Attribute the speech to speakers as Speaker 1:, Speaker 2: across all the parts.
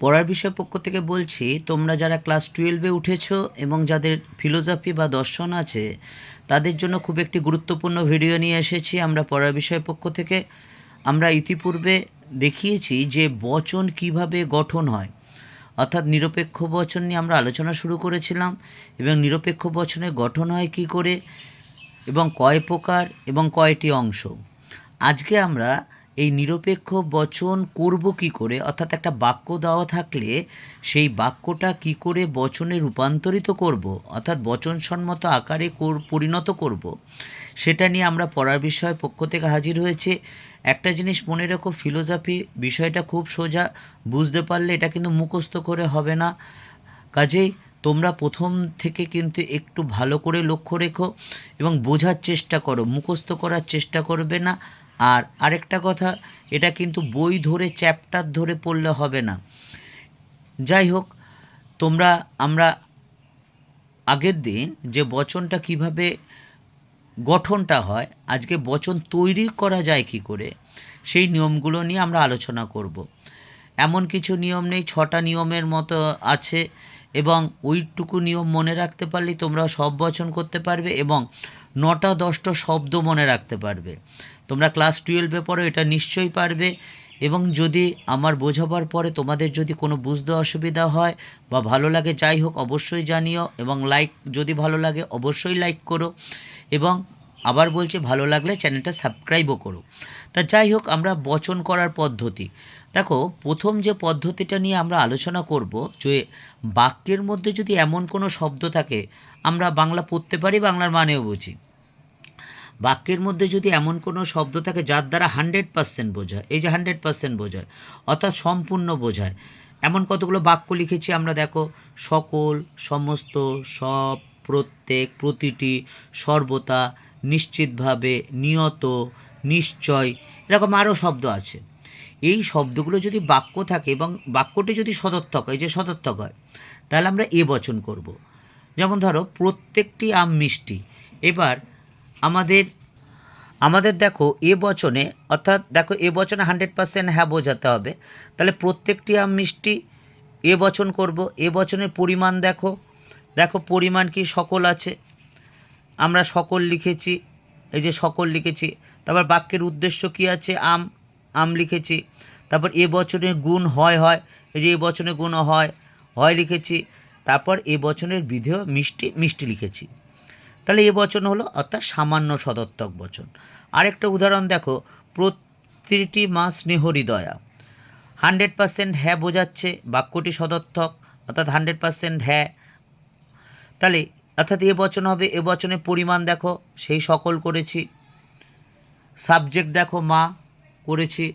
Speaker 1: পড়ার বিষয় পক্ষ থেকে বলছি, তোমরা যারা ক্লাস টুয়েলভে উঠেছো এবং যাদের ফিলোসফি বা দর্শন আছে, তাদের জন্য খুব একটি গুরুত্বপূর্ণ ভিডিও নিয়ে এসেছি। আমরা পড়ার বিষয় পক্ষ থেকে আমরা ইতিপূর্বে দেখিয়েছি যে বচন কীভাবে গঠন হয়। অর্থাৎ নিরপেক্ষ বচন নিয়ে আমরা আলোচনা শুরু করেছিলাম এবং নিরপেক্ষ বচনের গঠন হয় কী করে এবং কয় প্রকার এবং কয়টি অংশ। আজকে আমরা এই নিরপেক্ষ বচন করব কি করে? অর্থাৎ একটা বাক্য দেওয়া থাকলে সেই বাক্যটা কি করে বচনে রূপান্তরিত করব? অর্থাৎ বচনসম্মত আকারে কর- পরিণত করব। সেটা নিয়ে আমরা পড়ার বিষয় পক্ষ থেকে হাজির হয়েছে। একটা জিনিস মনে রেখো, ফিলোসফি বিষয়টা খুব সোজা। বুঝতে পারলে এটা কিন্তু মুখস্থ করে হবে না। কাজেই তোমরা প্রথম থেকে কিন্তু একটু ভালো করে লক্ষ্য রেখো এবং বোঝার চেষ্টা করো, মুখস্থ করার চেষ্টা করবে না। আর আরেকটা কথা, এটা কিন্তু বই ধরে চ্যাপ্টার ধরে পড়লে হবে না। যাই হোক, তোমরা, আমরা আগের দিন যে বচনটা কীভাবে গঠনটা হয়, আজকে বচন তৈরি করা যায় কি করে, সেই নিয়মগুলো নিয়ে আমরা আলোচনা করব। এমন কিছু নিয়ম নেই, ছটা নিয়মের মতো আছে এবং ওইটুকু নিয়ম মনে রাখতে পারলে তোমরা সব বচন করতে পারবে এবং নটা দশটা শব্দ মনে রাখতে পারবে। তোমরা ক্লাস টুয়েলভে পড়ো, এটা নিশ্চয়ই পারবে। এবং যদি আমার বোঝাবার পরে তোমাদের যদি কোনো বুঝতে অসুবিধা হয় বা ভালো লাগে, যাই হোক অবশ্যই জানিও এবং লাইক যদি ভালো লাগে অবশ্যই লাইক করো। এবং আবার বলছি, ভালো লাগলে চ্যানেলটা সাবস্ক্রাইবও করো। তা যাই হোক, আমরা বচন করার পদ্ধতি। দেখো, প্রথম যে পদ্ধতিটা নিয়ে আমরা আলোচনা করব, যে বাক্যের মধ্যে যদি এমন কোনো শব্দ থাকে, আমরা বাংলা পড়তে পারি, বাংলার মানেও বুঝি। বাক্যের মধ্যে যদি এমন কোনো শব্দ থাকে যার দ্বারা হান্ড্রেড পার্সেন্ট বোঝায়, এই যে হান্ড্রেড পার্সেন্ট বোঝায়, অর্থাৎ সম্পূর্ণ বোঝায়, এমন কতগুলো বাক্য লিখেছি আমরা, দেখো, সকল, সমস্ত, সব, প্রত্যেক, প্রতিটি, সর্বতা, নিশ্চিতভাবে, নিয়ত, নিশ্চয়, এরকম আরও শব্দ আছে এই শব্দগুলো যদি বাক্য থাকে এবং বাক্যটি যদি সদর্থক হয় যে সদর্থক হয়, তাহলে আমরা এ বচন করব। যেমন ধরো, প্রত্যেকটি আম মিষ্টি, এবার আমাদের আমাদের দেখো এ বচনে, অর্থাৎ দেখো এ বচনে হান্ড্রেড পার্সেন্ট হ্যাঁ বোঝাতে হবে। তাহলে প্রত্যেকটি আম মিষ্টি এ বচন করব। এ বচনের পরিমাণ দেখো। দেখো পরিমাণ কি সকল আছে? আমরা সকল লিখেছি, এই যে সকল লিখেছি। তারপর বাক্যের উদ্দেশ্য কি আছে? আম আম লিখেছি। তারপর এ বচনের গুণ হয় হয়। এই যে এ বচনে গুণ হয় হয় লিখেছি। তারপর এ বচনের বিধেয় মিষ্টি মিষ্টি লিখেছি। তাহলে এ বচন হলো অর্থাৎ সামান্য সদর্থক বচন। আরেকটা উদাহরণ দেখো, প্রতিটি মা স্নেহ হৃদয়া হান্ড্রেড পার্সেন্ট হ্যাঁ বোঝাচ্ছে বাক্যটি সদর্থক অর্থাৎ হান্ড্রেড পার্সেন্ট হ্যাঁ। তাহলে অর্থাৎ এ বচন হবে, এ বচনের পরিমাণ দেখো, সেই সকল করেছি। সাবজেক্ট দেখো, মা করেছি।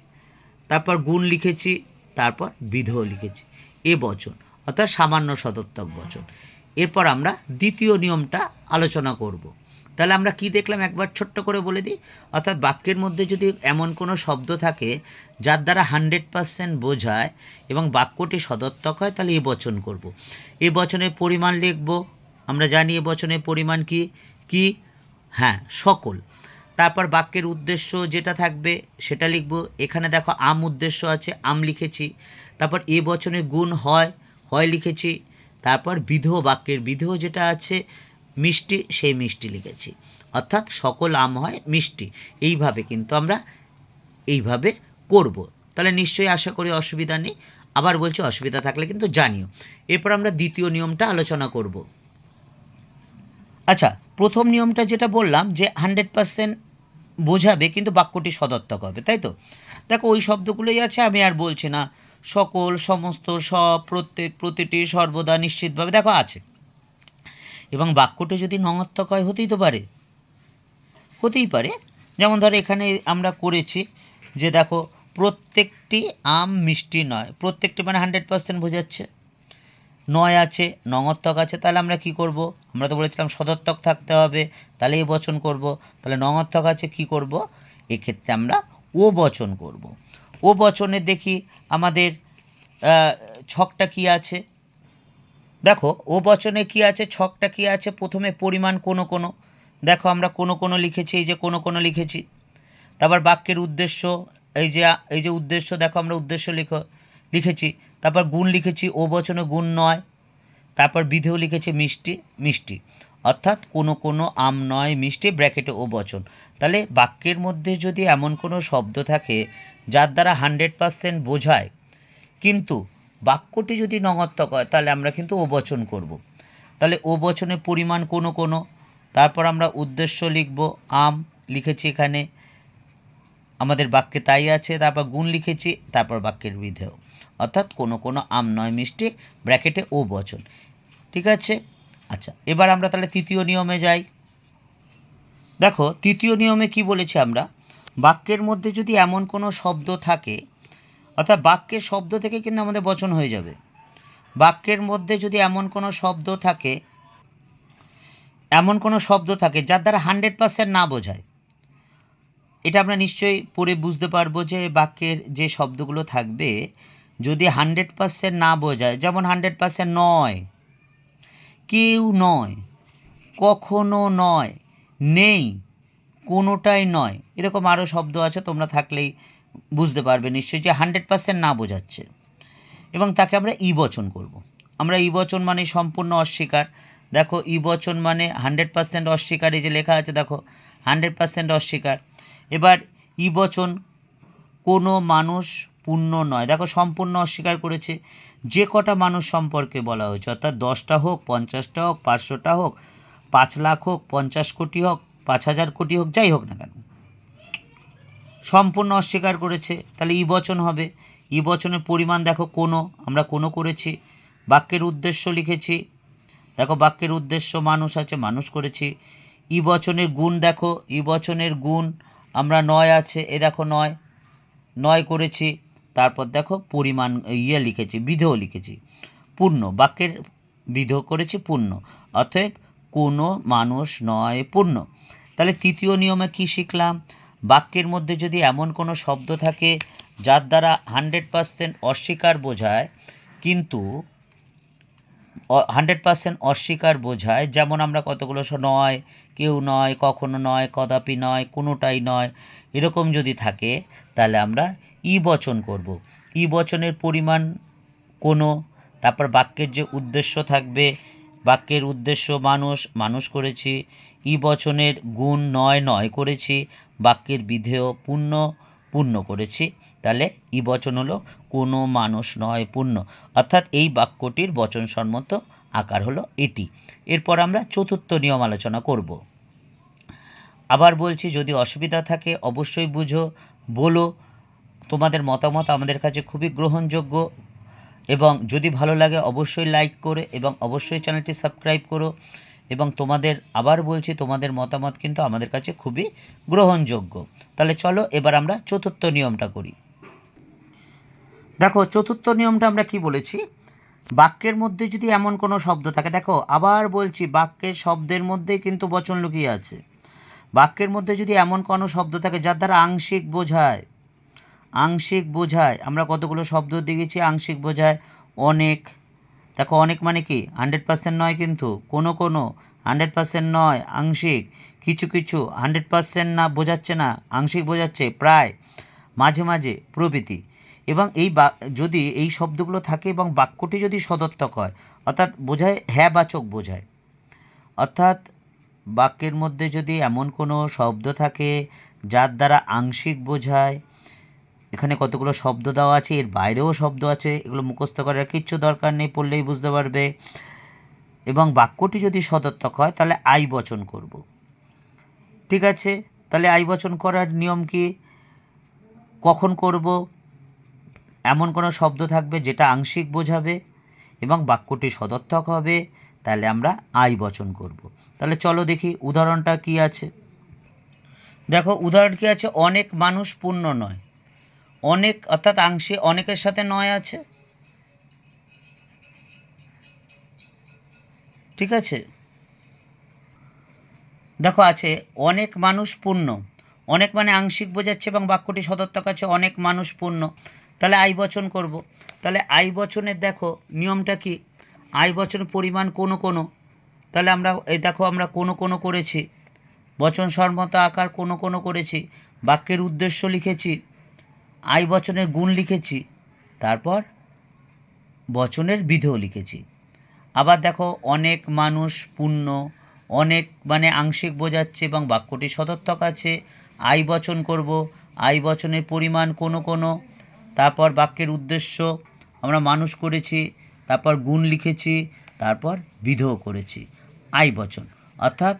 Speaker 1: তারপর গুণ লিখেছি, তারপর বিধেয় লিখেছি। এ বচন, অর্থাৎ সামান্য সদর্থক বচন। এরপর আমরা দ্বিতীয় নিয়মটা আলোচনা করব। তাহলে আমরা কি দেখলাম? একবার ছোট্ট করে বলে দিই। অর্থাৎ বাক্যের মধ্যে যদি এমন কোনো শব্দ থাকে যার দ্বারা হান্ড্রেড পার্সেন্ট বোঝায় এবং বাক্যটি সদর্থক হয়, তাহলে এ বচন করব। এ বচনের পরিমাণ লিখব। আমরা জানি এ বচনের পরিমাণ কি? কি? হ্যাঁ সকল। তারপর বাক্যের উদ্দেশ্য যেটা থাকবে সেটা লিখব। এখানে দেখো, আম উদ্দেশ্য আছে, আম লিখেছি। তারপর এ বচনে গুণ হয় হয় লিখেছি। তারপর বিধেয় বাক্যের বিধেয় যেটা আছে, মিষ্টি, সেই মিষ্টি লিখেছি। অর্থাৎ সকল আম হয় মিষ্টি। এইভাবে কিন্তু আমরা এইভাবে করব। তাহলে নিশ্চয়ই আশা করি অসুবিধা নেই। আবার বলছি অসুবিধা থাকলে কিন্তু জানিও। এরপর আমরা দ্বিতীয় নিয়মটা আলোচনা করব। আচ্ছা প্রথম নিয়মটা যেটা বললাম যে হান্ড্রেড পার্সেন্ট বোঝাবে, কিন্তু বাক্যটি সদর্থক হবে, তাই তো? দেখো, ওই শব্দগুলোই আছে, আমি আর বলছি না। সকল সমস্ত সব প্রত্যেক প্রতিটি সর্বদা নিশ্চিতভাবে, দেখো আছে। এবং বাক্যটি যদি নঙাত্মক হয় হতেই তো পারে, হতেই পারে। যেমন ধরো এখানে আমরা করেছি যে দেখো, প্রত্যেকটি আম মিষ্টি নয়, প্রত্যেকটি মানে হান্ড্রেড পার্সেন্ট বোঝাচ্ছে। নয় আছে নঙত্বক আছে, তাহলে আমরা কি করব? আমরা তো বলেছিলাম সদর্থক থাকতে হবে, তাহলে এ বচন করব। তাহলে নঙত্বক আছে, কি করব? এক্ষেত্রে আমরা ও বচন করব। ও বচনে দেখি আমাদের ছকটা কি আছে? দেখো, ও বচনে কি আছে, ছকটা কি আছে? প্রথমে পরিমাণ কোনো কোনো। দেখো, আমরা কোনো কোনো লিখেছি, এই যে কোনো কোনো লিখেছি। তারপর বাক্যের উদ্দেশ্য, এই যে এই যে উদ্দেশ্য, দেখো আমরা উদ্দেশ্য লিখো, লিখেছি। তারপর গুণ লিখেছি, ও বচনে গুণ নয়। তারপর বিধেয় লিখেছে মিষ্টি মিষ্টি। অর্থাৎ কোনো কোনো আম নয়, মিষ্টি, ব্র্যাকেটে ও বচন। তাহলে বাক্যের মধ্যে যদি এমন কোনো শব্দ থাকে যার দ্বারা হান্ড্রেড পারসেন্ট বোঝায়। কিন্তু বাক্যটি যদি নঙত্বক হয় তাহলে আমরা কিন্তু ও বচন করব। তাহলে ও বচনের পরিমাণ কোনো কোনো, তারপর আমরা উদ্দেশ্য লিখব, আম লিখেছি এখানে, আমাদের বাক্যে তাই আছে, তারপর গুণ লিখেছি, তারপর বাক্যের বিধেয়। অর্থাৎ কোনো কোনো আম নয় মিষ্টি, ব্র্যাকেটে ও বচন ঠিক আছে? আচ্ছা এবার আমরা তাহলে তৃতীয় নিয়মে যাই। দেখো, তৃতীয় নিয়মে কি বলেছি আমরা? বাক্যের মধ্যে যদি এমন কোনো শব্দ থাকে, অর্থাৎ বাক্যের শব্দ থেকে কিন্তু আমাদের বচন হয়ে যাবে। বাক্যের মধ্যে যদি এমন কোনো শব্দ থাকে, এমন কোনো শব্দ থাকে যার দ্বারা হান্ড্রেড পার্সেন্ট না বোঝায়, এটা আমরা নিশ্চয়ই পড়ে বুঝতে পারব যে বাক্যের যে শব্দগুলো থাকবে, যদি হান্ড্রেড পার্সেন্ট না বোঝায়, যেমন হান্ড্রেড পার্সেন্ট নয়, কেউ নয়, কখনো নয়, নেই কোনোটাই নয়। এরকম আরও শব্দ আছে, তোমরা থাকলেই বুঝতে পারবে নিশ্চয়ই যে হান্ড্রেড পার্সেন্ট না বোঝাচ্ছে। এবং তাকে আমরা ই বচন করব। আমরা ই বচন মানে সম্পূর্ণ অস্বীকার। দেখো, ই বচন মানে হান্ড্রেড পার্সেন্ট অস্বীকার, এই যে লেখা আছে, দেখো, হান্ড্রেড পার্সেন্ট অস্বীকার। এবার ই বচন কোনো মানুষ পূর্ণ নয়। দেখো, সম্পূর্ণ অস্বীকার করেছে। যে কটা মানুষ সম্পর্কে বলা হয়েছে, অর্থাৎ দশটা হোক, পঞ্চাশটা হোক, পাঁচশোটা হোক, পাঁচ লাখ হোক, পঞ্চাশ কোটি হোক পাঁচ হাজার কোটি হোক, যাই হোক না কেন। সম্পূর্ণ অস্বীকার করেছে, তাহলে ই বচন হবে। ই বচনের পরিমাণ দেখো কোনো, আমরা কোনো করেছি। বাক্যের উদ্দেশ্য লিখেছি। দেখো বাক্যের উদ্দেশ্য মানুষ আছে, মানুষ করেছি। ই বচনের গুণ দেখো, ই বচনের গুণ, আমরা নয় আছে, এ দেখো নয়। নয় করেছি, তারপর দেখো পরিমাণ ইয়ে লিখেছি বিধেও লিখেছি। পূর্ণ, বাক্যের বিধেয় করেছি পূর্ণ। অতএব কোনো মানুষ নয় পূর্ণ। তাহলে তৃতীয় নিয়মে কি শিখলাম? বাক্যের মধ্যে যদি এমন কোনো শব্দ থাকে যার দ্বারা হান্ড্রেড পার্সেন্ট অস্বীকার বোঝায়, কিন্তু হান্ড্রেড পার্সেন্ট অস্বীকার বোঝায়, যেমন আমরা কতগুলো নয়, কেউ নয়, কখনো নয়, কদাপি নয়, কোনোটাই নয়, এরকম যদি থাকে, তাহলে আমরা ই বচন করব। ই বচনের পরিমাণ কোনো, তারপর বাক্যের যে উদ্দেশ্য থাকবে বাক্যের উদ্দেশ্য মানুষ মানুষ করেছি। ই বচনের গুণ নয় নয় করেছি। বাক্যের বিধেয় পূর্ণ পূর্ণ করেছি। তাহলে ই বচন হলো কোনো মানুষ নয়, পূর্ণ। অর্থাৎ এই বাক্যটির বচনসম্মত আকার হলো এটি। এরপর আমরা চতুর্থ নিয়ম আলোচনা করব। আবার বলছি, যদি অসুবিধা থাকে অবশ্যই বুঝো, বলো। তোমাদের মতামত আমাদের কাছে খুবই গ্রহণযোগ্য। এবং যদি ভালো লাগে অবশ্যই লাইক করে এবং অবশ্যই চ্যানেলটি সাবস্ক্রাইব করো। এবং তোমাদের, আবার বলছি, তোমাদের মতামত কিন্তু আমাদের কাছে খুবই গ্রহণযোগ্য। তাহলে চলো, এবার আমরা চতুর্থ নিয়মটা করি। দেখো, চতুর্থ নিয়মটা আমরা কি বলেছি? বাক্যের মধ্যে যদি এমন কোনো শব্দ থাকে, দেখো, আবার বলছি, বাক্যের শব্দের মধ্যেই কিন্তু বচন লুকিয়ে আছে। বাক্যের মধ্যে যদি এমন কোনো শব্দ থাকে, যার দ্বারা আংশিক বোঝায় আংশিক বোঝায়। আমরা কতগুলো শব্দ দেখেছি? আংশিক বোঝায় অনেক। দেখো, অনেক মানে কি? হান্ড্রেড পার্সেন্ট নয় কিন্তু। কোনো কোনো। হান্ড্রেড পার্সেন্ট নয়, আংশিক। কিছু কিছু হান্ড্রেড পার্সেন্ট না বোঝাচ্ছে না, আংশিক বোঝাচ্ছে প্রায় মাঝে মাঝে প্রভৃতি। এবং এই যদি এই শব্দগুলো থাকে এবং বাক্যটি যদি সদর্থক হয়, অর্থাৎ বোঝায় হ্যাঁ বাচক বোঝায়। অর্থাৎ বাক্যের মধ্যে যদি এমন কোনো শব্দ থাকে, যার দ্বারা আংশিক বোঝায় এখানে কতগুলো শব্দ দেওয়া আছে, এর বাইরেও শব্দ আছে, এগুলো মুখস্থ করার কিচ্ছু দরকার নেই, পড়লেই বুঝতে পারবে। এবং বাক্যটি যদি সদর্থক হয়, তাহলে আই বচন করব। ঠিক আছে? তাহলে আই বচন করার নিয়ম কি? কখন করব? এমন কোনো শব্দ থাকবে যেটা আংশিক বোঝাবে এবং বাক্যটি সদর্থক হবে, তাহলে আমরা আই বচন করব। তাহলে চলো দেখি উদাহরণটা কি আছে। দেখো, উদাহরণ কি আছে? অনেক মানুষ পূর্ণ নয়। অনেক, অর্থাৎ আংশে অনেকের সাথে নয় আছে। ঠিক আছে? দেখো, আছে অনেক মানুষ পূর্ণ। অনেক মানে আংশিক বোঝাচ্ছে এবং বাক্যটি সদর্থক আছে, অনেক মানুষ পূর্ণ। তাহলে আই বচন করব। তাহলে আই বচনের, দেখো, নিয়মটা কি? আই বচনের পরিমাণ কোনো কোনো। তাহলে আমরা, এই দেখো, আমরা কোনো কোনো করেছি। বচন সম্মত আকার কোনো কোনো করেছি। বাক্যের উদ্দেশ্য লিখেছি। আই বচনের গুণ লিখেছি, তারপর বচনের বিধেয় লিখেছি। আবার দেখো, অনেক মানুষ পূর্ণ অনেক মানে আংশিক বোঝাচ্ছে এবং বাক্যটি সদর্থক আছে আই বচন করব আই বচনের পরিমাণ কোনো কোনো, তারপর বাক্যের উদ্দেশ্য, আমরা মানুষ করেছি, তারপর গুণ লিখেছি, তারপর বিধেয় করেছি আই বচন। অর্থাৎ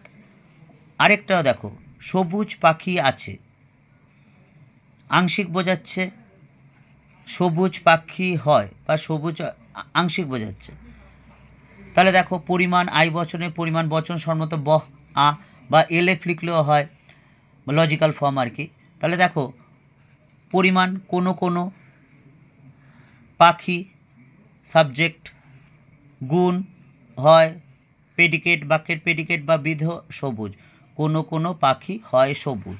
Speaker 1: আরেকটাও দেখো, সবুজ পাখি আছে আংশিক বোঝাচ্ছে, সবুজ পাখি হয় বা সবুজ আংশিক বোঝাচ্ছে। তাহলে দেখো, পরিমাণ আই বচনের পরিমাণ বচন সম্মত বহ আ বা এলএফ লিখলেও হয় লজিক্যাল ফর্ম আর কি। তাহলে দেখো, পরিমাণ কোনো কোনো পাখি সাবজেক্ট গুণ হয় পেডিকেট বাক্যের পেডিকেট বা বিধ সবুজ। কোনো কোনো পাখি হয় সবুজ।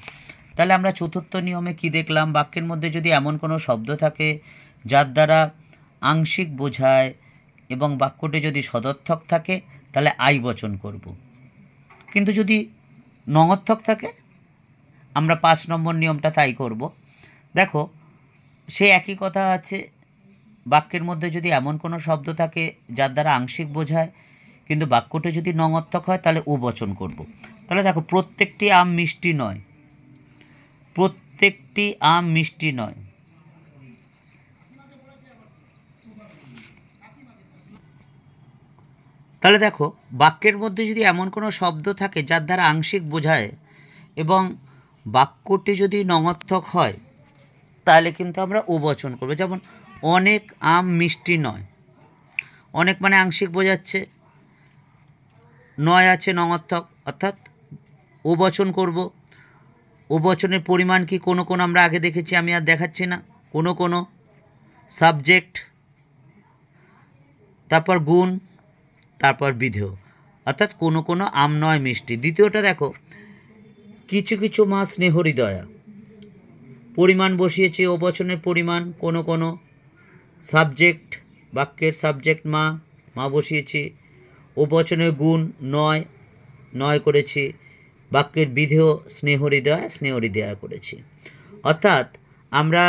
Speaker 1: তাহলে আমরা চতুর্থ নিয়মে কি দেখলাম? বাক্যের মধ্যে যদি এমন কোনো শব্দ থাকে যার দ্বারা আংশিক বোঝায় এবং বাক্যটি যদি সদর্থক থাকে, তাহলে আই বচন করব। কিন্তু যদি নঙর্থক থাকে, আমরা পাঁচ নম্বর নিয়মটা তাই করব। দেখো, সে একই কথা আছে, বাক্যের মধ্যে যদি এমন কোনো শব্দ থাকে যার দ্বারা আংশিক বোঝায়, কিন্তু বাক্যটি যদি নঙর্থক হয়, তাহলে ও বচন করব। তাহলে দেখো, প্রত্যেকটি আম মিষ্টি নয়। প্রত্যেকটি আম মিষ্টি নয়। তাহলে দেখো, বাক্যের মধ্যে যদি এমন কোনো শব্দ থাকে যার দ্বারা আংশিক বোঝায় এবং বাক্যটি যদি নঙর্থক হয়, তাহলে কিন্তু আমরা ও বচন করব। যেমন, অনেক আম মিষ্টি নয়। অনেক মানে আংশিক বোঝাচ্ছে, নয় আছে নঙর্থক অর্থাৎ ও বচন করব। ও বচনের পরিমাণ কি কোনো কোনো আমরা আগে দেখেছি, আমি আর দেখাচ্ছি না। কোনো কোনো। সাবজেক্ট, তারপর গুণ, তারপর বিধেয়। অর্থাৎ কোনো কোনো আম নয় মিষ্টি। দ্বিতীয়টা দেখো, কিছু কিছু মা স্নেহহৃদয়া। পরিমাণ বসিয়েছে ও বচনের পরিমাণ, কোনো কোনো। সাবজেক্ট, বাক্যের সাবজেক্ট মা মা বসিয়েছি। ও বচনের গুণ নয় নয় করেছি। বাক্যের বিধেয় স্নেহ হৃদয় স্নেহ হৃদয় করেছি। অর্থাৎ আমরা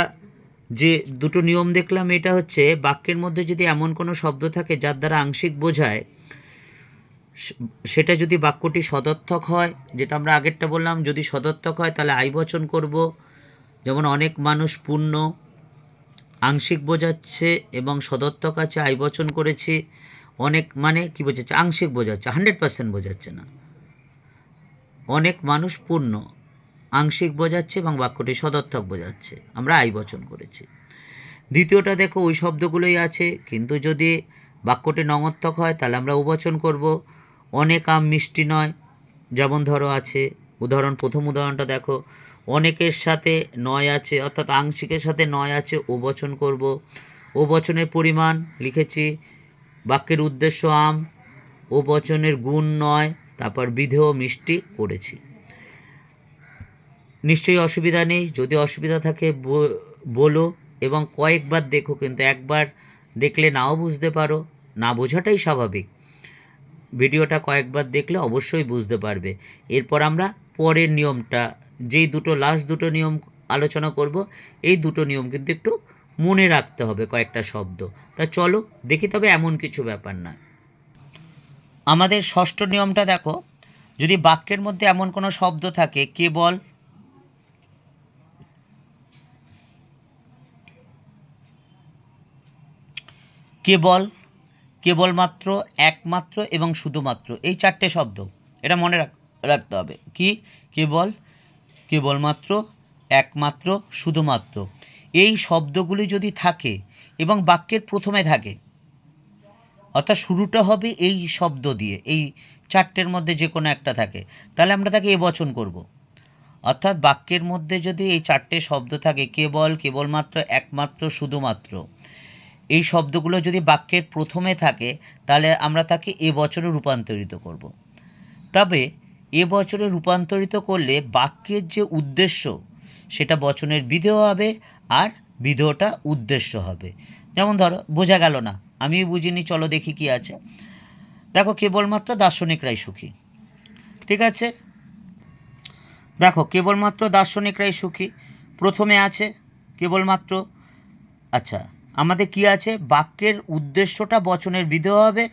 Speaker 1: যে দুটো নিয়ম দেখলাম, এটা হচ্ছে বাক্যের মধ্যে যদি এমন কোনো শব্দ থাকে যার দ্বারা আংশিক বোঝায় সেটা যদি বাক্যটি সদর্থক হয়, যেটা আমরা আগেরটা বললাম, যদি সদর্থক হয় তাহলে আই বচন করব। যেমন অনেক মানুষ পূর্ণ, আংশিক বোঝাচ্ছে এবং সদর্থক আছে, আই বচন করেছি। অনেক মানে কি বোঝাচ্ছে? আংশিক বোঝাচ্ছে, হান্ড্রেড পার্সেন্ট বোঝাচ্ছে না। অনেক মানুষ পূর্ণ। আংশিক বোঝাচ্ছে এবং বাক্যটি সদর্থক বোঝাচ্ছে। আমরা আই বচন করেছি। দ্বিতীয়টা দেখো, ওই শব্দগুলোই আছে, কিন্তু যদি বাক্যটি নঙর্থক হয়, তাহলে আমরা উবচন করব। অনেক আম মিষ্টি নয়, যেমন ধরো আছে। উদাহরণ, প্রথম উদাহরণটা দেখো। অনেকের সাথে নয় আছে, অর্থাৎ আংশিকের সাথে নয় আছে ও বচন করব। ও বচনের পরিমাণ লিখেছি, বাক্যের উদ্দেশ্য আম ও বচনের গুণ নয় তারপর বিধেয় মিষ্টি করেছি। নিশ্চয়ই অসুবিধা নেই, যদি অসুবিধা থাকে বলো এবং কয়েকবার দেখো, কিন্তু একবার দেখলে নাও বুঝতে পারো, না বোঝাটাই স্বাভাবিক। ভিডিওটা কয়েকবার দেখলে অবশ্যই বুঝতে পারবে। এরপর আমরা পরের নিয়মটা, যেই দুটো লাস্ট দুটো নিয়ম আলোচনা করব, এই দুটো নিয়ম কিন্তু একটু মনে রাখতে হবে কয়েকটা শব্দ। তা চলো দেখি, তবে এমন কিছু ব্যাপার না আমাদের ষষ্ঠ নিয়মটা দেখো, যদি বাক্যের মধ্যে এমন কোনো শব্দ থাকে কেবল কেবল কেবলমাত্র, একমাত্র এবং শুধুমাত্র, এই চারটে শব্দ। এটা মনে রাখ রাখতে হবে। কি? কেবল কেবলমাত্র, একমাত্র, শুধুমাত্র। এই শব্দগুলি যদি থাকে এবং বাক্যের প্রথমে থাকে অর্থাৎ শুরুটা হবে এই শব্দ দিয়ে, এই চারটের মধ্যে যে কোনো একটা থাকে। তাহলে আমরা তাকে এ বচন করব। অর্থাৎ বাক্যের মধ্যে যদি এই চারটে শব্দ থাকে, কেবল, কেবলমাত্র, একমাত্র, শুধুমাত্র, এই শব্দগুলো যদি বাক্যের প্রথমে থাকে, তাহলে আমরা তাকে এ বছরে রূপান্তরিত করব। তবে এ বছরে রূপান্তরিত করলে বাক্যের যে উদ্দেশ্য, সেটা বচনের বিধেয় হবে আর বিধেয়টা উদ্দেশ্য হবে। যেমন ধরো, বোঝা গেল না। আমি বুঝিনি, চলো দেখি কি আছে। দেখো, কেবলমাত্র দার্শনিকরাই সুখী। ঠিক আছে? দেখো, কেবলমাত্র দার্শনিকরাই সুখী। প্রথমে আছে কেবলমাত্র আচ্ছা আমাদের কি আছে? বাক্যের উদ্দেশ্যটা বচনের বিধেয় হবে।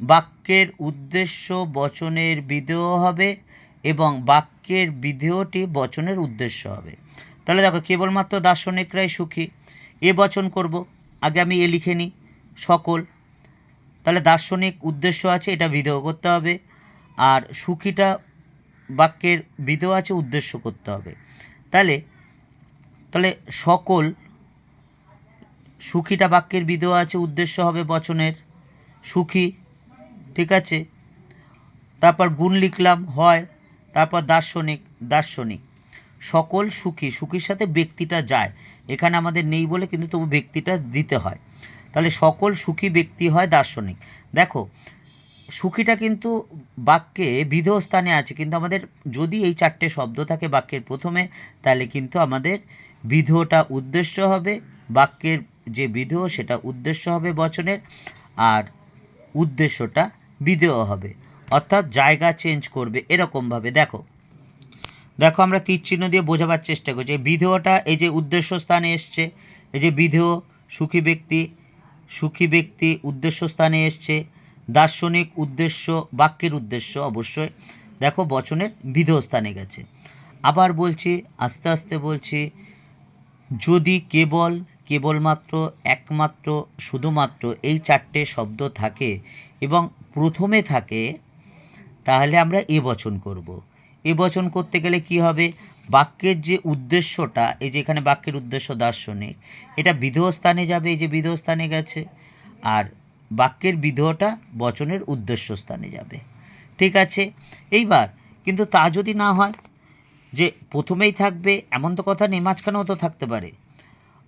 Speaker 1: বাক্যের উদ্দেশ্য বচনের বিধেয় হবে এবং বাক্যের বিধেয়টি বচনের উদ্দেশ্য হবে। তাহলে দেখো, কেবলমাত্র দার্শনিকরাই সুখী। এ বচন করব। আগে আমি এ লিখে নিই, সকল। তাহলে দার্শনিক উদ্দেশ্য আছে এটা বিধেয় করতে হবে, আর সুখীটা বাক্যের বিধেয় আছে উদ্দেশ্য করতে হবে। তাহলে তাহলে সকল, সুখীটা বাক্যের বিধেয় আছে উদ্দেশ্য হবে বচনের, সুখী, ঠিক আছে? তারপর গুণ লিখলাম, হয়, তারপর দার্শনিক দার্শনিক। সকল সুখী, সুখীর সাথে ব্যক্তিটা যায়। এখানে আমাদের নেই বলে কিন্তু তবু ব্যক্তিটা দিতে হয়। তাহলে সকল সুখী ব্যক্তি হয় দার্শনিক। দেখো, সুখীটা কিন্তু বাক্যে বিধেয় স্থানে আছে, কিন্তু আমাদের যদি এই চারটে শব্দ থাকে বাক্যের প্রথমে, তাহলে কিন্তু আমাদের বিধেয়টা উদ্দেশ্য হবে, বাক্যের যে বিধেয় সেটা উদ্দেশ্য হবে বচনের, আর উদ্দেশ্যটা বিধেয় হবে। অর্থাৎ জায়গা চেঞ্জ করবে এরকমভাবে। দেখো দেখো আমরা তীর চিহ্ন দিয়ে বোঝাবার চেষ্টা করছি। এই বিধেয়টা, এই যে উদ্দেশ্য স্থানে এসছে, এই যে বিধেয় সুখী ব্যক্তি সুখী ব্যক্তি উদ্দেশ্য স্থানে এসছে, দার্শনিক উদ্দেশ্য, বাক্যের উদ্দেশ্য অবশ্যই। দেখো বচনের বিধেয় স্থানে গেছে। আবার বলছি, আস্তে আস্তে বলছি, যদি কেবল, কেবলমাত্র, একমাত্র, শুধুমাত্র এই চারটে শব্দ থাকে এবং প্রথমে থাকে, তাহলে আমরা এ বচন করব। এ বচন করতে গেলে কি হবে? বাক্যের যে উদ্দেশ্যটা, এই যে এখানে বাক্যের উদ্দেশ্য দার্শনিক, এটা বিধেয় স্থানে যাবে, এই যে বিধেয় স্থানে গেছে। আর বাক্যের বিধেয়টা বচনের উদ্দেশ্য স্থানে যাবে। ঠিক আছে? এইবার, কিন্তু তা যদি না হয়, যে প্রথমেই থাকবে, এমন তো কথা নেই, মাঝখানেও তো থাকতে পারে।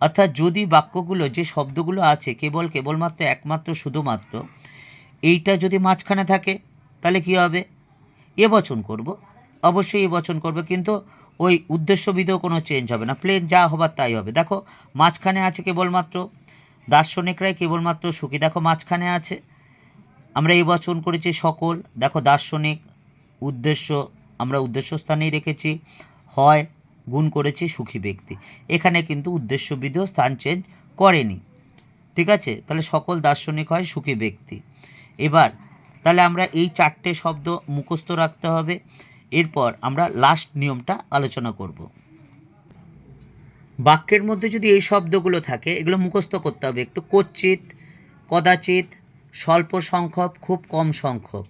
Speaker 1: অর্থাৎ যদি বাক্যগুলো, যে শব্দগুলো আছে, কেবল, কেবলমাত্র, একমাত্র, শুধুমাত্র, এইটা যদি মাঝখানে থাকে, তাহলে কি হবে? এ বচন করব। অবশ্যই বচন করবে, কিন্তু ওই উদ্দেশ্য বিধেও কোনো চেঞ্জ হবে না। প্লেন যা হবার তাই হবে। দেখো, মাঝখানে আছে কেবলমাত্র দার্শনিকরাই কেবলমাত্র সুখী। দেখো, মাঝখানে আছে, আমরা এই বচন করেছি সকল। দেখো, দার্শনিক উদ্দেশ্য, আমরা উদ্দেশ্য স্থানেই রেখেছি, হয় গুণ করেছি সুখী ব্যক্তি। এখানে কিন্তু উদ্দেশ্য বিধেয় স্থান চেঞ্জ করেনি। ঠিক আছে? তাহলে সকল দার্শনিক হয় সুখী ব্যক্তি। এবার, তাহলে আমরা এই চারটে শব্দ মুখস্থ রাখতে হবে। এরপর আমরা লাস্ট নিয়মটা আলোচনা করব। বাক্যের মধ্যে যদি এই শব্দগুলো থাকে, এগুলো মুখস্থ করতে হবে। একটু কচ্ছিত কদাচিৎ স্বল্প সংখ্যক, খুব কম সংখ্যক,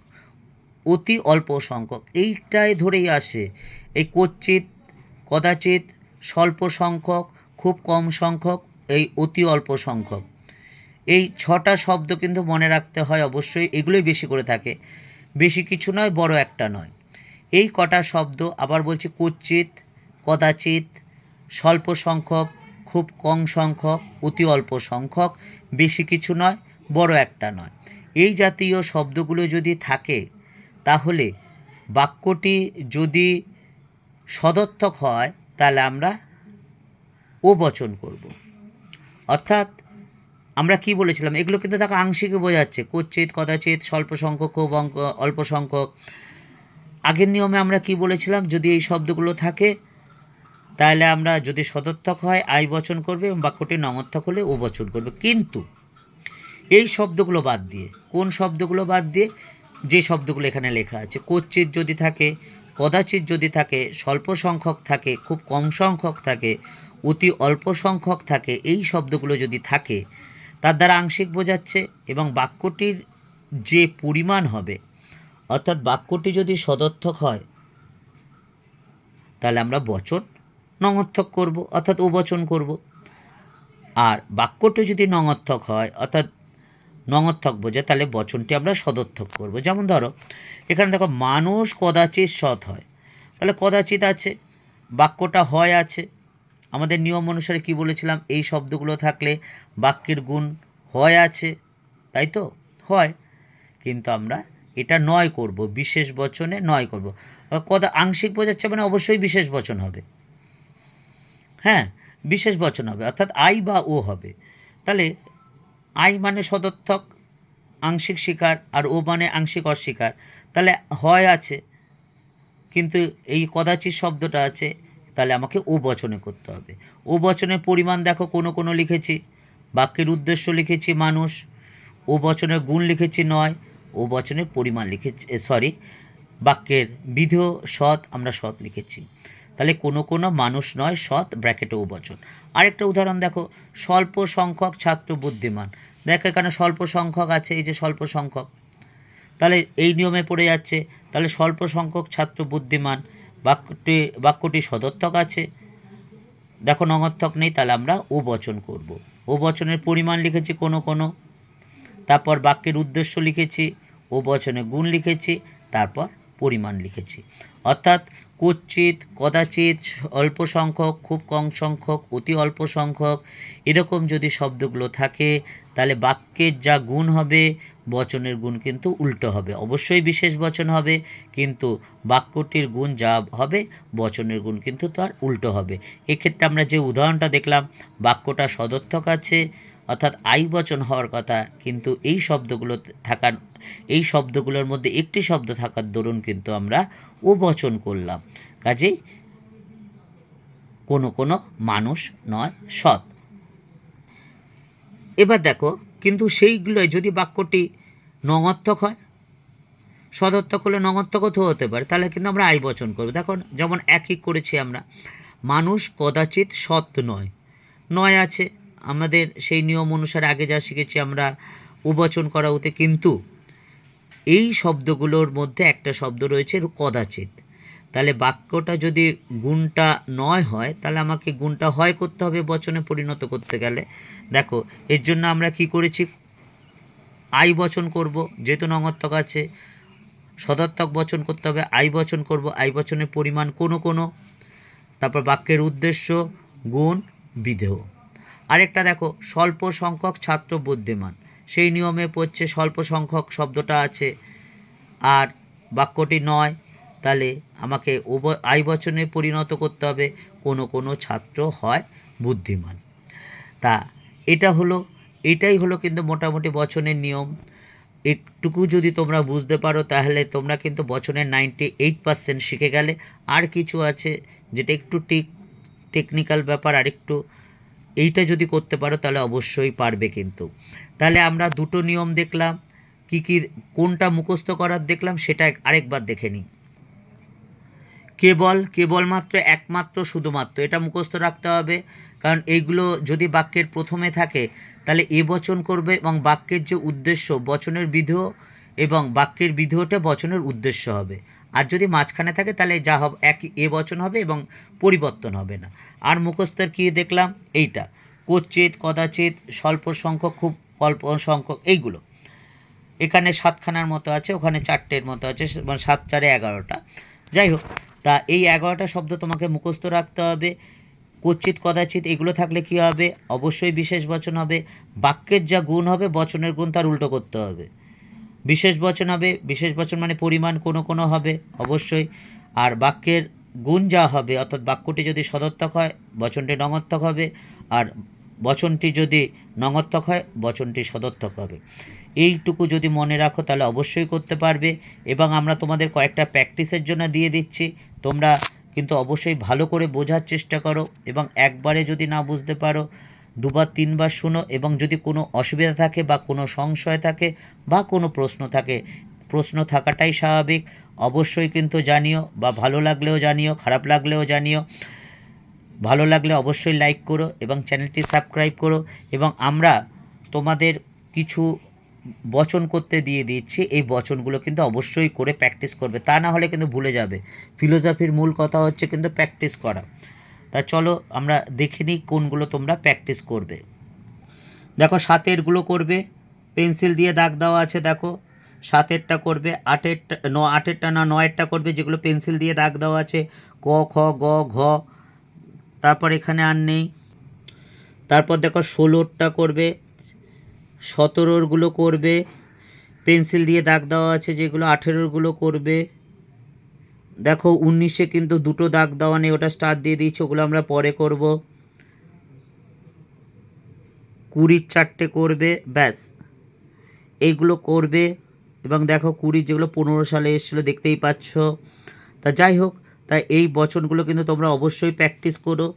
Speaker 1: অতি অল্প সংখ্যক, এইটাই ধরেই আসে। এই কচ্ছিত কদাচিৎ স্বল্প সংখ্যক, খুব কম সংখ্যক, এই অতি অল্প সংখ্যক। এই ছটা শব্দ কিন্তু মনে রাখতে হয় অবশ্যই, এগুলোই বেশি করে থাকে। বেশি কিছু নয়, বড় একটা নয়। এই কটা শব্দ আবার বলছি কচ্ছিত কদাচিৎ স্বল্প সংখ্যক, খুব কম সংখ্যক, অতি অল্প সংখ্যক, বেশি কিছু নয়, বড় একটা নয়। এই জাতীয় শব্দগুলো যদি থাকে, তাহলে বাক্যটি যদি সদর্থক হয়, তাহলে আমরা ও বচন করব। অর্থাৎ আমরা কি বলেছিলাম? এগুলো কিন্তু তাকে আংশিকে বোঝাচ্ছে। কচ্ছিত কদাচিৎ স্বল্প সংখ্যক, খুব অল্প সংখ্যক আগের নিয়মে আমরা কি বলেছিলাম? যদি এই শব্দগুলো থাকে, তাহলে আমরা যদি সদর্থক হয়, আই বচন করবে এবং বাক্যটি নমর্থক হলে ও বচন করবে। কিন্তু এই শব্দগুলো বাদ দিয়ে, কোন শব্দগুলো বাদ দিয়ে? যে শব্দগুলো এখানে লেখা আছে কচ্ছিত যদি থাকে, কদাচিৎ যদি থাকে, স্বল্প সংখ্যক থাকে, খুব কম সংখ্যক থাকে, অতি অল্প সংখ্যক থাকে, এই শব্দগুলো যদি থাকে, তার দ্বারা আংশিক বোঝাচ্ছে এবং বাক্যটির যে পরিমাণ হবে অর্থাৎ বাক্যটি যদি সদর্থক হয়, তাহলে আমরা বচন নঙর্থক করব, অর্থাৎ ও বচন করব। আর বাক্যটি যদি নঙর্থক হয়, অর্থাৎ নঙর্থক বোঝায় তাহলে বচনটি আমরা সদর্থক করব। যেমন ধরো, এখানে দেখো, মানুষ কদাচিৎ সৎ হয়। তাহলে কদাচিৎ আছে, বাক্যটা হয় আছে। আমাদের নিয়ম অনুসারে কি বলেছিলাম? এই শব্দগুলো থাকলে বাক্যের গুণ হয় আছে, তাই তো? হয়। কিন্তু আমরা এটা নয় করব, বিশেষ বচনে নয় করব। কদা আংশিক বোঝাচ্ছে মানে অবশ্যই বিশেষ বচন হবে। হ্যাঁ বিশেষ বচন হবে, অর্থাৎ আই বা ও হবে। তাহলে আই মানে সদর্থক, আংশিক স্বীকার আর ও মানে আংশিক অস্বীকার। তাহলে হয় আছে, কিন্তু এই কদাচিৎ শব্দটা আছে, তাহলে আমাকে ও বচনে করতে হবে। ও বচনের পরিমাণ দেখো, কোনো কোনো লিখেছি। বাক্যের উদ্দেশ্য লিখেছি মানুষ, ও বচনের গুণ লিখেছি নয় ও বচনের পরিমাণ লিখেছি সরি বাক্যের বিধ সৎ আমরা সৎ লিখেছি। তাহলে কোনো কোনো মানুষ নয় সৎ ব্র্যাকেটে ও বচন। আরেকটা উদাহরণ দেখো, স্বল্প সংখ্যক ছাত্র বুদ্ধিমান। দেখো এখানে স্বল্প সংখ্যক আছে, এই যে স্বল্প সংখ্যক। তাহলে এই নিয়মে পড়ে যাচ্ছে, তাহলে স্বল্প সংখ্যক ছাত্র বুদ্ধিমান, বাক্যটি বাক্যটি সদর্থক আছে। দেখো নঙর্থক নেই, তাহলে আমরা ও বচন করব। ও বচনের পরিমাণ লিখেছি কোনো কোনো, তারপর বাক্যের উদ্দেশ্য লিখেছি ও বচনে গুণ লিখেছি, তারপর পরিমাণ লিখেছি। অর্থাৎ কচ্ছিত, কদাচিৎ অল্প সংখ্যক, খুব কম সংখ্যক, অতি অল্প সংখ্যক, এরকম যদি শব্দগুলো থাকে, তাহলে বাক্যের যা গুণ হবে, বচনের গুণ কিন্তু উল্টো হবে। অবশ্যই বিশেষ বচন হবে, কিন্তু বাক্যটির গুণ যা হবে, বচনের গুণ কিন্তু তার উল্টো হবে। এক্ষেত্রে আমরা যে উদাহরণটা দেখলাম, বাক্যটা সদর্থক আছে অর্থাৎ আই বচন হওয়ার কথা, কিন্তু এই শব্দগুলো থাকার, এই শব্দগুলোর মধ্যে একটি শব্দ থাকার দরুন কিন্তু আমরা ও বচন করলাম। কাজেই কোনো কোনো মানুষ নয়, সৎ। এবার দেখো, কিন্তু সেইগুলোয় যদি বাক্যটি নঙর্থক হয় সদর্থক হলে নঙর্থকও তো হতে পারে, তাহলে কিন্তু আমরা আই বচন করব। দেখো যেমন একই করেছি আমরা। মানুষ কদাচিৎ সৎ নয়। নয় আছে আমাদের সেই নিয়ম অনুসারে আগে যা শিখেছি আমরা উবচন করা হতে কিন্তু এই শব্দগুলোর মধ্যে একটা শব্দ রয়েছে কদাচিৎ। তাহলে বাক্যটা যদি গুণটা নয় হয়, তাহলে আমাকে গুণটা হয় করতে হবে বচনে পরিণত করতে গেলে। দেখো, এর জন্য আমরা কি করেছি? আই বচন করব, যেহেতু নঙর্থক আছে সদার্থক বচন করতে হবে, আই বচন করব, আই বচনের পরিমাণ কোনো কোনো। তারপর বাক্যের উদ্দেশ্য, গুণ, বিধেয়। আরেকটা দেখো, স্বল্প সংখ্যক ছাত্র বুদ্ধিমান। সেই নিয়মে পড়ছে স্বল্প সংখ্যক শব্দটা আছে আর বাক্যটি নয়, তাহলে আমাকে আই বচনে পরিণত করতে হবে। কোনো কোনো ছাত্র হয় বুদ্ধিমান। তা এটা হলো, এটাই হলো কিন্তু মোটামুটি বচনের নিয়ম। একটুকু যদি তোমরা বুঝতে পারো, তাহলে তোমরা কিন্তু বচনের নাইনটি এইট পার্সেন্ট শিখে গেলে। আর কিছু আছে যেটা একটু টেক টেকনিক্যাল ব্যাপার আর একটু এইটা যদি করতে পারো তাহলে অবশ্যই পারবে কিন্তু। তাহলে আমরা দুটো নিয়ম দেখলাম, কি কি, কোনটা মুখস্থ করার দেখলাম, সেটা আরেকবার দেখে নিই। কেবল, কেবলমাত্র একমাত্র, শুধুমাত্র, এটা মুখস্থ রাখতে হবে, কারণ এইগুলো যদি বাক্যের প্রথমে থাকে, তাহলে এ বচন করবে এবং বাক্যের যে উদ্দেশ্য, বচনের বিধেয় এবং বাক্যের বিধেয়টা বচনের উদ্দেশ্য হবে। আর যদি মাঝখানে থাকে, তাহলে যা হবে, এক এ বচন হবে এবং পরিবর্তন হবে না। আর মুখস্থের কী দেখলাম? এইটা। কচ্ছিত কদাচিৎ, স্বল্প সংখ্যক, খুব অল্প সংখ্যক, এইগুলো। এখানে সাতখানার মতো আছে, ওখানে চারটের মতো আছে মানে সাত চারে এগারোটা। যাই হোক, তা এই এগারোটা শব্দ তোমাকে মুখস্থ রাখতে হবে। কচ্ছিত কদাচিৎ, এগুলো থাকলে কী হবে? অবশ্যই বিশেষ বচন হবে। বাক্যের যা গুণ হবে, বচনের গুণ তার উল্টো করতে হবে। বিশেষ বচন হবে, বিশেষ বচন মানে পরিমাণ, কোনো কোনো হবে, অবশ্যই। আর বাক্যের গুণ যা হবে, অর্থাৎ বাক্যটি যদি সদর্থক হয়, বচনটি নঙর্থক হবে। আর বচনটি যদি নঙর্থক হয়, বচনটি সদর্থক হবে। এইটুকু যদি মনে রাখো, তাহলে অবশ্যই করতে পারবে। এবং আমরা তোমাদের কয়েকটা প্র্যাকটিসের জন্য দিয়ে দিচ্ছি। তোমরা কিন্তু অবশ্যই ভালো করে বোঝার চেষ্টা করো। এবং একবারে যদি না বুঝতে পারো দুবার তিনবার শোনো এবং যদি কোনো অসুবিধা থাকে বা কোনো সংশয় থাকে বা কোনো প্রশ্ন থাকে, প্রশ্ন থাকাটাই স্বাভাবিক। অবশ্যই কিন্তু জানিও বা ভালো লাগলেও জানিও, খারাপ লাগলেও জানিও। ভালো লাগলে অবশ্যই লাইক করো এবং চ্যানেলটি সাবস্ক্রাইব করো এবং আমরা তোমাদের কিছু বচন করতে দিয়ে দিচ্ছি। এই বচনগুলো কিন্তু অবশ্যই করে প্র্যাকটিস করবে। তা না হলে কিন্তু ভুলে যাবে। ফিলোসফির মূল কথা হচ্ছে কিন্তু প্র্যাকটিস করা। তা চলো আমরা দেখে নিই কোনগুলো তোমরা প্র্যাকটিস করবে। দেখো সাতেরগুলো করবে পেন্সিল দিয়ে দাগ দেওয়া আছে, দেখো। সাতেরটা করবে, আটেরটা, ন, আটেরটা না, নয়েরটা করবে, যেগুলো পেন্সিল দিয়ে দাগ দেওয়া আছে। ক, খ, গ, ঘ। তারপর এখানে আর নেই। তারপর দেখো ষোলোরটা করবে, সতেরোরগুলো করবে পেন্সিল দিয়ে দাগ দেওয়া আছে, যেগুলো আঠেরোরগুলো করবে। দেখো, উনিশে কিন্তু দুটো দাগ দেওয়া নেই, ওটা স্টার দিয়ে দিয়েছি, ওগুলো আমরা পরে করব। কুড়ির চারটে করবে, ব্যাস। এইগুলো করবে, এবং দেখো কুড়ির যেগুলো পনেরো সালে এসেছিল, দেখতেই পাচ্ছ। তা যাই হোক তাই এই বচনগুলো কিন্তু তোমরা অবশ্যই প্র্যাকটিস করো।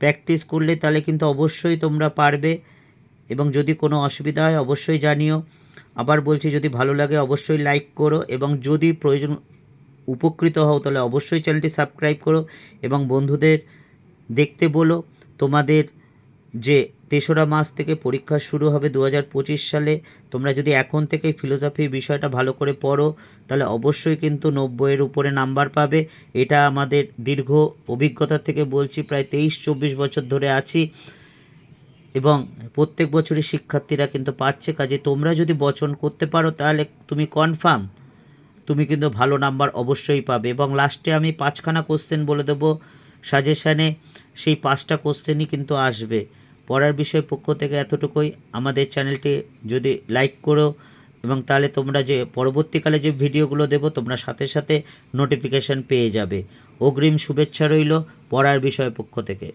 Speaker 1: প্র্যাকটিস করলে তাহলে কিন্তু অবশ্যই তোমরা পারবে, এবং যদি কোনো অসুবিধা হয়, অবশ্যই জানিও। আবার বলছি, যদি ভালো লাগে, অবশ্যই লাইক করো, এবং যদি প্রয়োজন উপকৃত হও, তাহলে অবশ্যই চ্যানেলটি সাবস্ক্রাইব করো এবং বন্ধুদের দেখতে বলো। তোমাদের যে তেসরা মাস থেকে পরীক্ষা শুরু হবে দু হাজার পঁচিশ সালে, তোমরা যদি এখন থেকে ফিলোসফি বিষয়টা ভালো করে পড়ো, তাহলে অবশ্যই কিন্তু নব্বইয়ের উপরে নাম্বার পাবে। এটা আমাদের দীর্ঘ অভিজ্ঞতা থেকে বলছি, প্রায় তেইশ চব্বিশ বছর ধরে আছি এবং প্রত্যেক বছরই শিক্ষার্থীরা কিন্তু পাচ্ছে। কাজে তোমরা যদি বচন করতে পারো, তাহলে তুমি কনফার্ম তুমি কিন্তু ভালো নাম্বার অবশ্যই পাবে। এবং লাস্টে আমি পাঁচখানা কোশ্চেন বলে দেবো। সাজেশানে সেই পাঁচটা কোশ্চেনই কিন্তু আসবে। পড়ার বিষয় পক্ষ থেকে এতটুকুই। আমাদের চ্যানেলটি যদি লাইক করো এবং তাহলে তোমরা যে পরবর্তীকালে যে ভিডিওগুলো দেবো, তোমরা সাথে সাথে নোটিফিকেশান পেয়ে যাবে। অগ্রিম শুভেচ্ছা রইল পড়ার বিষয় পক্ষ থেকে।